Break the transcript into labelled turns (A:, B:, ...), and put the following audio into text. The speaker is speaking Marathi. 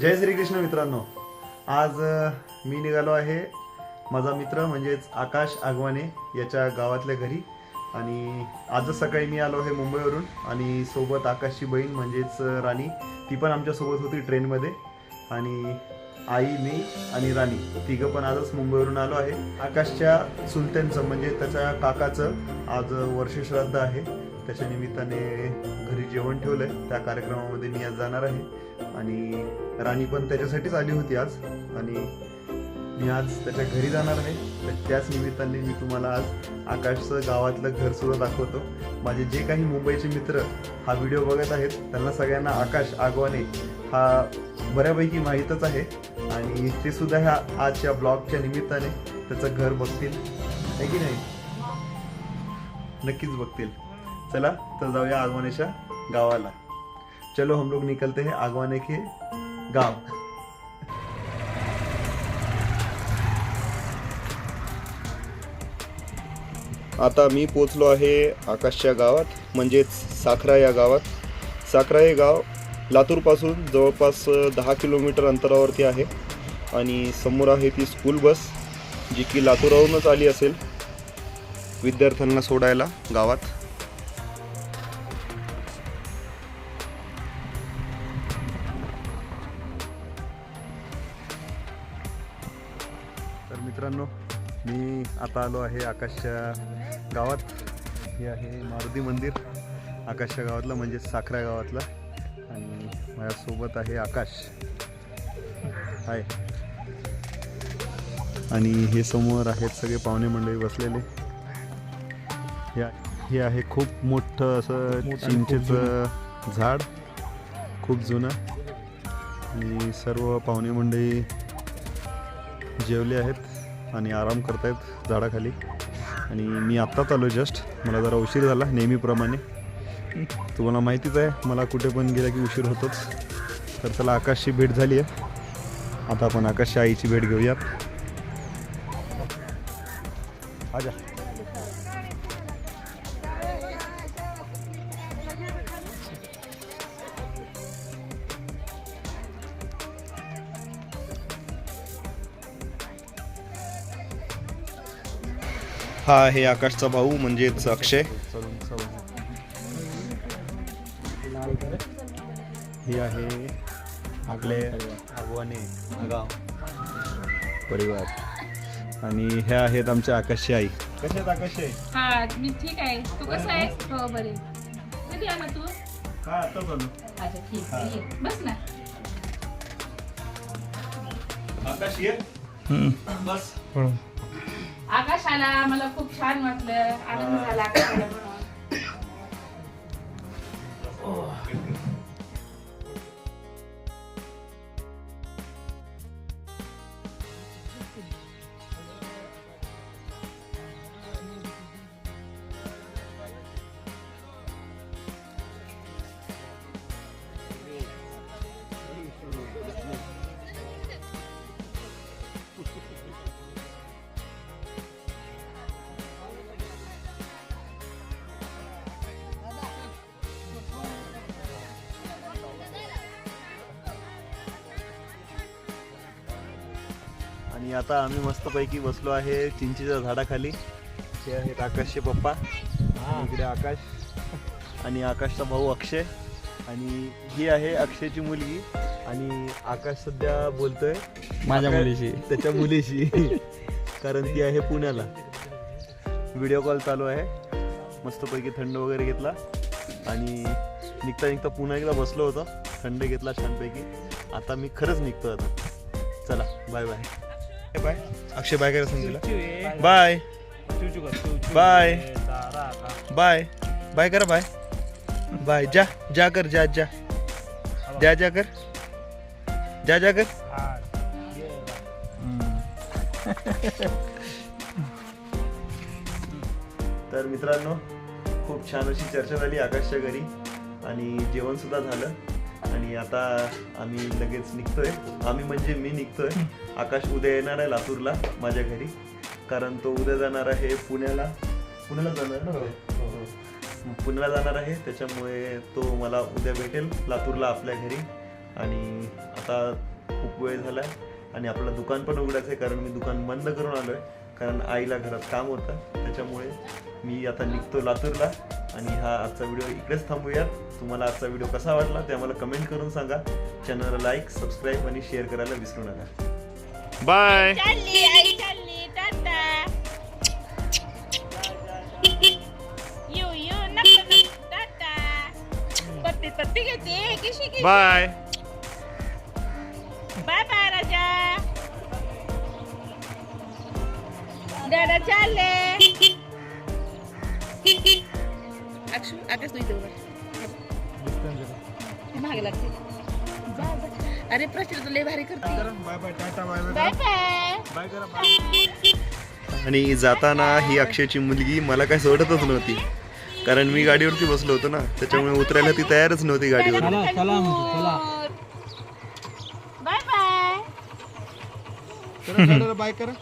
A: जय श्रीकृष्ण मित्रांनो. आज मी निघालो आहे माझा मित्र म्हणजेच आकाश आगवाने याच्या गावातल्या घरी. आणि आजच सकाळी मी आलो आहे मुंबईवरून आणि सोबत आकाशची बहीण म्हणजेच राणी ती पण आमच्यासोबत होती ट्रेनमध्ये. आणि आई मी आणि राणी तिघं पण आजच मुंबईवरून आलो आहे. आकाशच्या सुलत्यांचं म्हणजे त्याच्या काकाचं आज वर्षश्राद्ध आहे. त्याच्या निमित्ताने घरी जेवण ठेवलंय. त्या कार्यक्रमामध्ये मी आज जाणार आहे. आणि राणी पण त्याच्यासाठीच आली होती आज. आणि मी आज त्याच्या घरी जाणार आहे. तर त्याच निमित्ताने मी तुम्हाला आज आकाशचं गावातलं घर सुद्धा दाखवतो. माझे जे काही मुंबईचे मित्र हा व्हिडिओ बघत आहेत त्यांना सगळ्यांना आकाश आगवाने हा बऱ्यापैकी माहीतच आहे. आणि ते सुद्धा ह्या आजच्या ब्लॉगच्या निमित्ताने त्याचं घर बघतील. आहे की नाही? नक्कीच बघतील. चला तर जाऊया आगवानेच्या गावाला. चलो हम लोग निकलते हैं आगवाने के गाव. आता मी पोचलो आहे आकाशच्या गावात म्हणजेच साखरा या गावात. साखरा हे गाव लातूरपासून जवळपास दहा किलोमीटर अंतरावरती आहे. आणि समोर आहे ती स्कूल बस जी की लातूरावरूनच आली असेल विद्यार्थ्यांना सोडायला गावात. मित्रांनो मी आता आलो आहे आकाशच्या गावात. हे आहे मारुती मंदिर. आकाशच्या गावातलं म्हणजे साखरा गावातलं. आणि माझ्यासोबत आहे आकाश. हाय. आणि हे समोर आहेत सगळे पाहुणे मंडळी बसलेले. आहे- हे आहे खूप मोठं असं चिंचेचं झाड. खूप जुनं. आणि सर्व पाहुणे मंडळी जेवले आहेत. आणि आराम करतायत झाडाखाली. आणि मी आत्ताच आलो जस्ट मला जरा उशीर झाला नेहमीप्रमाणे. तुम्हाला माहितीच आहे मला कुठे पण गेला की उशीर होतोच. तर त्याला आकाशची भेट झाली आहे. आता आपण आकाशच्या आईची भेट घेऊयात. आजा. हा आहे आकाशचा भाऊ म्हणजेच अक्षय. ही आहे आपले आगवाने गाव परिवार. आणि ह्या आहेत आमच्या आकाशची आई. कसे आहेत आकाश आहे
B: हा मी ठीक आहे. तू कसा आहे हो बरे. कधी आला तू?
A: काय आता चालू
B: अच्छा ठीक आहे. ये. बस ना.
A: आकाश ये. बस.
B: आकाशाला मला खूप छान वाटलं आनंद झाला आकाशाला
A: आणि आता आम्ही मस्तपैकी बसलो आहे चिंचेच्या झाडाखाली. हे आहेत आकाशचे पप्पा. इकडे आकाश. आणि आकाशचा भाऊ अक्षय. आणि ही आहे अक्षयची मुलगी. आणि आकाश सध्या बोलतोय
C: माझ्या मुलीशी.
A: त्याच्या मुलीशी. कारण ती आहे पुण्याला. व्हिडिओ कॉल चालू आहे. मस्तपैकी थंड वगैरे घेतला. आणि निघता निघता पुन्हा एकदा बसलो होतो. थंड घेतला छानपैकी. आता मी खरंच निघतो आता. चला bye bye bye. Akshay bye करा सांग तिला बाय. बाय. बाय. बाय करा बाय. बाय. जा जा कर जा जा. जा जा कर. जा जा कर. तर मित्रांनो खूप छान अशी चर्चा झाली आकाशच्या घरी. आणि जेवण सुद्धा झालं. आणि आता आम्ही लगेच निघतोय. आम्ही म्हणजे मी निघतोय. आकाश उद्या येणार आहे लातूरला माझ्या घरी. कारण तो उद्या जाणार आहे पुण्याला. पुण्याला जाणार ना? हो. पुण्याला जाणार आहे. त्याच्यामुळे तो मला उद्या भेटेल लातूरला आपल्या घरी. आणि आता खूप वेळ झाला आणि आपलं दुकान पण उघडायचं आहे कारण मी दुकान बंद करून आलो आहे कारण आईला घरात काम होतं. त्याच्यामुळे मी आता निघतो लातूरला. आणि हा आजचा व्हिडिओ इकडेच थांबूयात. तुम्हाला आजचा व्हिडिओ कसा वाटला ते आम्हाला कमेंट करून सांगा. चॅनलला लाईक सबस्क्राईब आणि शेअर करायला विसरू नका. बाय
B: चालली आई चालली. टाटा. यू यू नको नको. टाटा. पत्ती पत्ती घेते. किशी किशी?
A: बाय
B: बाय बाय राजा. दादा चालले. आकाश तू इथे मागे लागते. अरे प्रश्न तुला लय भारी करते.
C: Bye bye Tata bye bye.
B: Bye bye.
C: Bye करा बाय.
A: आणि जाताना ही अक्षयची मुलगी मला काय सोडतच नव्हती. कारण मी गाडीवरती बसलो होतो ना त्याच्यामुळे उतरायला ती तयारच नव्हती गाडीवर
C: चला चला चला
B: बाय बाय.
C: बाय करा.